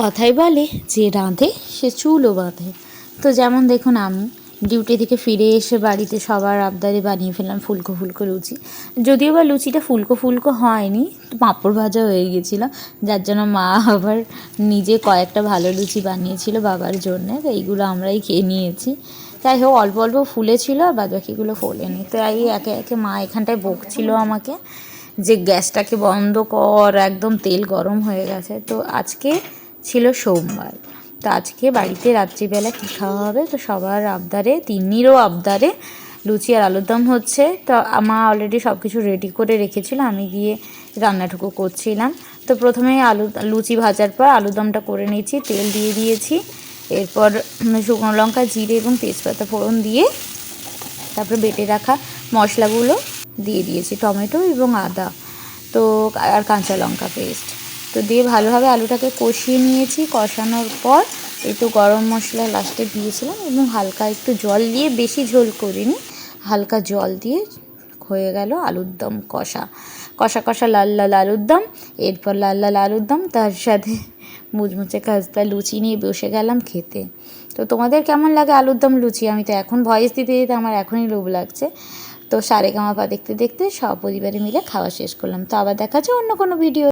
কথাই বলে যে রাঁধে, সে চুলও বাঁধে। তো যেমন দেখুন আমি ডিউটি থেকে ফিরে এসে বাড়িতে সবার আবদারে বানিয়ে ফেললাম ফুলকো ফুলকো লুচি। যদিও বা লুচিটা ফুলকো ফুলকো হয়নি, পাঁপড় ভাজা হয়ে গেছিল, যার জন্য মা আবার নিজে কয়েকটা ভালো লুচি বানিয়েছিল বাবার জন্যে, তো এইগুলো আমরাই খেয়ে নিয়েছি। যাই হোক, অল্প অল্প ফুলেছিল আর বাদ বাকিগুলো ফোলেনি। তো এই একে একে মা এখানটায় বকছিল আমাকে যে গ্যাসটাকে বন্ধ কর, একদম তেল গরম হয়ে গেছে। তো আজকে ছিল সোমবার। তো আজকে বাড়িতে রাত্রিবেলা কী খাওয়া হবে? তো সবার আবদারে, তিন্নিরও আবদারে লুচি আর আলুর দম হচ্ছে। তো মা অলরেডি সব কিছু রেডি করে রেখেছিল, আমি গিয়ে রান্নাটুকু করছিলাম। তো প্রথমে আলু, লুচি ভাজার পর আলুর দমটা করে নিয়েছি, তেল দিয়ে দিয়েছি। এরপর শুকনো লঙ্কা, জিরে এবং তেজপাতা ফোড়ন দিয়ে তারপরে বেটে রাখা মশলাগুলো দিয়ে দিয়েছি, টমেটো এবং আদা। তো আর কাঁচা লঙ্কা পেস্ট তো দিয়ে ভালোভাবে আলুটাকে কষিয়ে নিয়েছি। কষানোর পর একটু গরম মশলা লাস্টে দিয়েছিলাম এবং হালকা একটু জল দিয়ে বেশি ঝোল করিনি। হালকা জল দিয়ে হয়ে গেল আলুর দম কষা। কষা কষা লাল লাল আলুর দম, এরপর লাল লাল আলুর দম, তার সাথে মুচমুচে খাস্তা লুচি নিয়ে বসে গেলাম খেতে। তো তোমাদের কেমন লাগে আলুর দম লুচি? আমি তো এখন ভয়েস দিতে দিতে আমার এখনই লোভ লাগছে। তো সারে পা দেখতে দেখতে সপরিবারে মিলে খাওয়া শেষ করলাম। তো আবার দেখা যায় অন্য কোনো ভিডিও